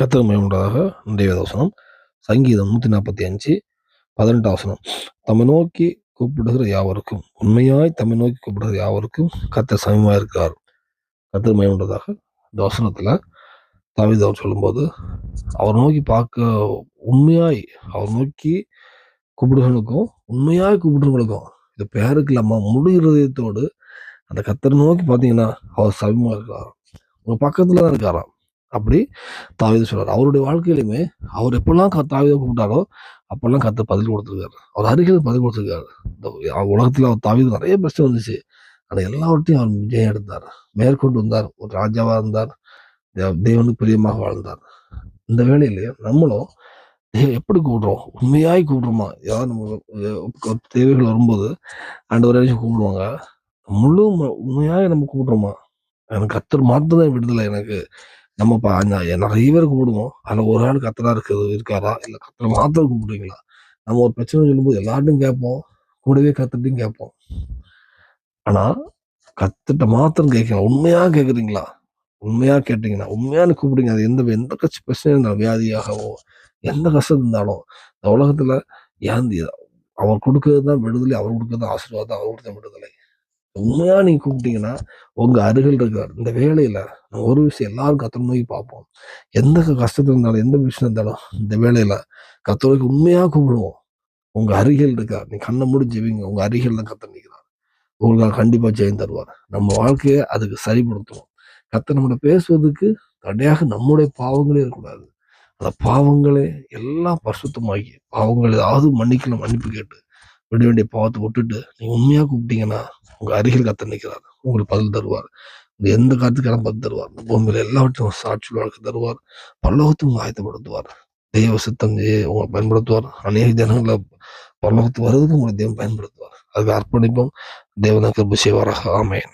கர்த்தர் உண்டாக இன்றைய வசனம். சங்கீதம் நூற்றி நாற்பத்தி அஞ்சு பதினெட்டாம் வசனம். தம்மை நோக்கி கூப்பிடுகிற யாவருக்கும் உண்மையாய் தம்மை நோக்கி கூப்பிடுகிற யாவருக்கும் கத்த சமயமாக இருக்கிறார் கர்த்தர் உண்டதாக இந்த வசனத்தில் தாவீது அவர் சொல்லும்போது அவர் நோக்கி பார்க்க உண்மையாய் அவர் நோக்கி கூப்பிடுகளுக்கும் உண்மையாய் கூப்பிடுறவங்களுக்கும் இது பேருக்கு இல்லாமல் முழு இருதயத்தோடு அந்த கத்தரை நோக்கி பார்த்தீங்கன்னா அவர் சமயமாக இருக்கிறார் உங்கள் பக்கத்தில் தான் இருக்காராம். அப்படி தாவீது சொல்றார். அவருடைய வாழ்க்கையிலுமே அவர் எப்பெல்லாம் க- தாவீதை கூப்பிட்டாரோ அப்பெல்லாம் கத்த பதில் கொடுத்துருக்காரு. அவர் அருகில் பதில் கொடுத்துருக்காரு. இந்த உலகத்தில் அவர் தாவீது நிறைய பிரச்சனை வந்துச்சு. ஆனால் எல்லாவற்றையும் அவர் விஜயம் எடுத்தார். மேற்கொண்டு வந்தார். ஒரு ராஜாவா இருந்தார். தேவனுக்கு பிரியமாக வாழ்ந்தார். இந்த வேளையிலே நம்மளும் தேவை எப்படி கூப்பிடுறோம்? உண்மையாய் கூப்பிடுறோமா? ஏதாவது நம்ம தேவைகள் வரும்போது ஆண்டவரே கூப்பிடுவாங்க? முழு உண்மையாக நம்ம கூப்பிடுறோமா? எனக்கு கத்தர் மாத்திரம் விடுதலை எனக்கு. நம்ம பா நிறைய பேர் கூப்பிடுவோம் அதில் ஒரு ஆள் கத்தரா இருக்குது இருக்காரா? இல்லை கத்தரை மாத்திரம் கூப்பிடுவீங்களா நம்ம ஒரு பிரச்சனை சொல்லும்போது எல்லார்ட்டும் கேட்போம். கூடவே கத்துட்டையும் கேட்போம். ஆனா கத்துட்ட மாத்திரம் கேட்கலாம் உண்மையாக கேட்குறீங்களா? உண்மையாக கேட்டீங்கன்னா உண்மையான கூப்பிடுங்க. அது எந்த எந்த கட்சி பிரச்சனை இருந்தாலும் வியாதியாகவோ எந்த கஷ்டம் இருந்தாலும் இந்த உலகத்துல ஏந்தி அவர் கொடுக்கறது தான் விடுதலை அவர் கொடுக்கறது தான் ஆசீர்வாதம் அவர் கொடுத்த விடுதலை. உண்மையாக நீங்கள் கூப்பிட்டீங்கன்னா உங்கள் அருகில் இருக்கார் இந்த வேலையில் நம்ம ஒரு விஷயம் எல்லாரும் கத்தர் நோக்கி பார்ப்போம். எந்த கஷ்டத்தில் இருந்தாலும் எந்த விஷயம் இருந்தாலும் இந்த வேலையில் கத்தருக்கு உண்மையாக கூப்பிடுவோம். உங்கள் அருகில் இருக்கார். நீ கண்ணை மூடி ஜெபிங்க. உங்கள் அருகில் தான் கத்தர் நிற்கிறார். உங்களுக்கு கண்டிப்பாக ஜெயம் தருவார். நம்ம வாழ்க்கையை அதுக்கு சரிப்படுத்துவோம். கத்தர் நம்மளை பேசுவதுக்கு தடையாக நம்முடைய பாவங்களே இருக்கக்கூடாது. அந்த பாவங்களே எல்லாம் பரிசுத்தமாகி பாவங்கள் ஏதாவது மன்னிக்கலாம் மன்னிப்பு கேட்டு விட வேண்டிய பாவத்தை விட்டுட்டு நீங்க உண்மையா கூப்பிட்டீங்கன்னா உங்க அருகில் கத்த நிற்கிறார் உங்களுக்கு பதில் தருவார். எந்த காத்துக்கான பதில் தருவார். பூமியில எல்லாவற்றையும் சாட்சி வழக்கு தருவார். பல்லவத்தையும் உங்களை ஆயத்தப்படுத்துவார். தெய்வ சித்தம் செய்ய உங்களை பயன்படுத்துவார். அநேக ஜனங்களை பல்லவத்து வர்றதுக்கு உங்களை தெய்வம் பயன்படுத்துவார். அதுக்கு அர்ப்பணிப்போம். தேவனுக்கு செய்வாராக. ஆமேன்.